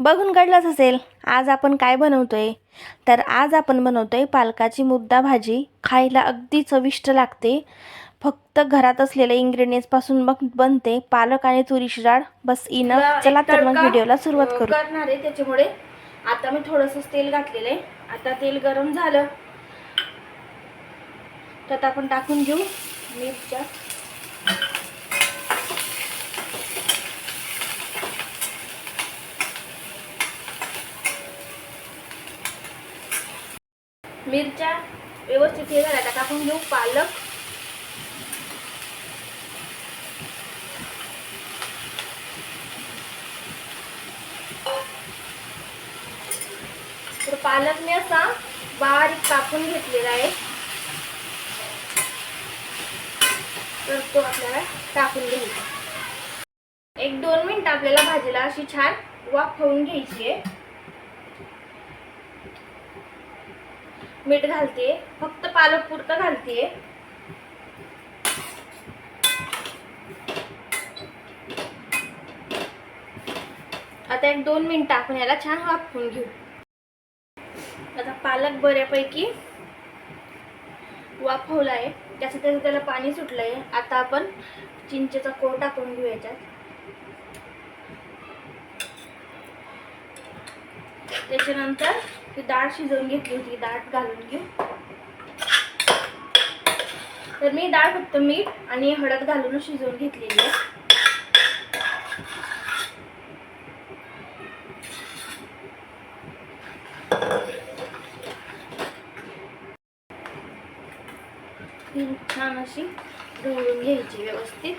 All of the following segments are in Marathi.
बघून कळलंच असेल. आज आपण काय बनवतोय? तर आज आपण बनवतोय पालकाची मुद्दा भाजी. खायला अगदी चविष्ट लागते. फक्त घरात असलेल्या इंग्रेडियंट्सपासून मग बनते. पालक आणि तुरीची डाळ. बस इन. चला तर मग व्हिडिओला सुरुवात करू. करणार आहे त्याच्यामुळे. आता मी थोडंसं तेल घातलेलं आहे. आता तेल गरम झालं. त्यात आपण टाकून घेऊ. मिरच्या मिरच्या व्यवस्थित हे झाल्या टाकून घेऊ पालक. तर पालक मी असा बारीक कापून घेतलेला आहे. तर तो आपल्याला टाकून घ्यायचा एक दोन मिनिट आपल्याला भाजीला अशी छान वाफ होऊन घ्यायची आहे. मीठ घालते फक्त पालक पुरतं घालते आता एक दोन मिनिटं आपण याला छान वाफवून घेऊ. आता पालक बऱ्यापैकी वाफवला आहे त्याचं त्याचं त्याला पाणी सुटलं आहे आता आपण चिंचेचा कोळ टाकून घेऊ याच्यात. त्याच्यानंतर ती डाळ शिजवून घेतली होती डाळ घालून घेऊ. तर मी डाळ फक्त मीठ आणि हळद घालून शिजवून घेतलेली आहे. छान अशी ढवळून घ्यायची व्यवस्थित.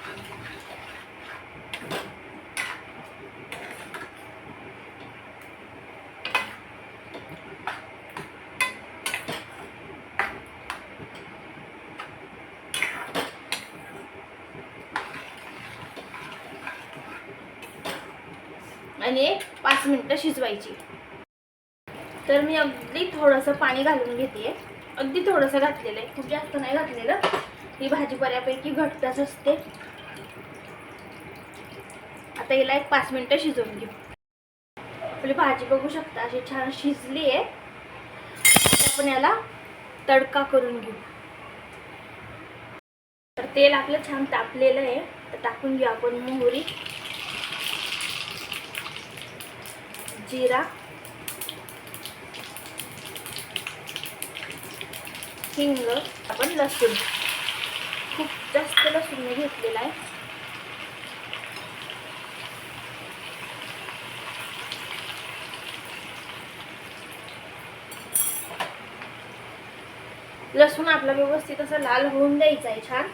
आणि एक पाच मिनटं शिजवायची. तर मी अगदी थोडंसं पाणी घालून घेते अगदी थोडंसं घातलेलं आहे. खूप जास्त नाही घातलेलं. ही भाजी बऱ्यापैकी घट्टच असते. आता हिला एक पाच मिनटं शिजवून घेऊ. आपली भाजी बघू शकता अशी छान शिजली आहे. आपण याला तडका करून घेऊ. तर तेल आपलं छान तापलेलं आहे. तर टाकून घेऊ आपण मोहरी. जिरा हिंग आपण लसूण. खूप जास्त लसूण मी घेतलेला आहे. लसूण आपला व्यवस्थित असं लाल होऊन द्यायचा आहे छान.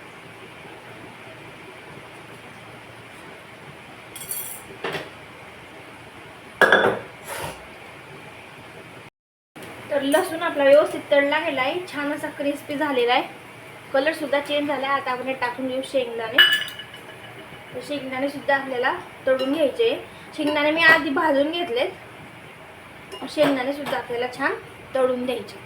तर लसूण आपला व्यवस्थित तळला गेला आहे छान असा क्रिस्पी झालेला आहे कलर सुद्धा चेंज झाला आहे आता आपण टाकून घेऊ शेंगदाणे. शेंगदाणे सुद्धा आपल्याला तळून घ्यायचे. शेंगदाणे मी आधी भाजून घेतलेत. शेंगदाणे सुद्धा आपल्याला छान तळून द्यायचे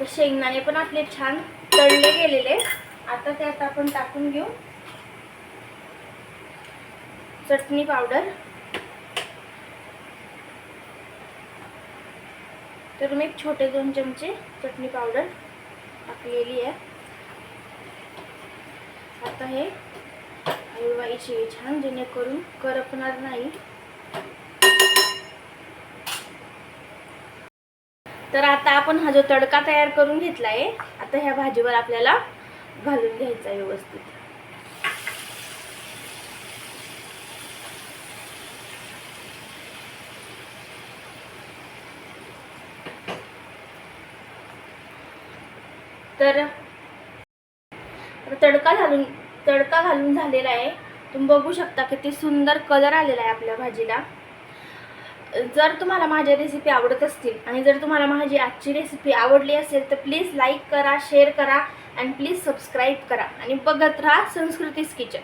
तर शेंगदाणे पण आपले छान तळले गेलेले आता त्यात आपण टाकून घेऊ. चटणी पावडर. तर मी छोटे दोन चमचे चटणी पावडर टाकलेली आहे. आता हे हलवायची छान जेणेकरून करपणार नाही. तर आता आपण हा जो तडका तयार करून घेतला आहे आता ह्या भाजीवर आपल्याला घालून घ्यायचा आहे व्यवस्थित. तर तडका घालून तडका घालून झालेला आहे. तुम्ही बघू शकता किती सुंदर कलर आलेला आहे आपल्या भाजीला. जर तुम्हाला माझ्या रेसिपी आवडत असतील आणि जर तुम्हाला माझी आजची रेसिपी आवडली असेल तर प्लीज लाईक करा शेअर करा आणि प्लीज सबस्क्राईब करा. आणि बघत राहा संस्कृतीच किचन.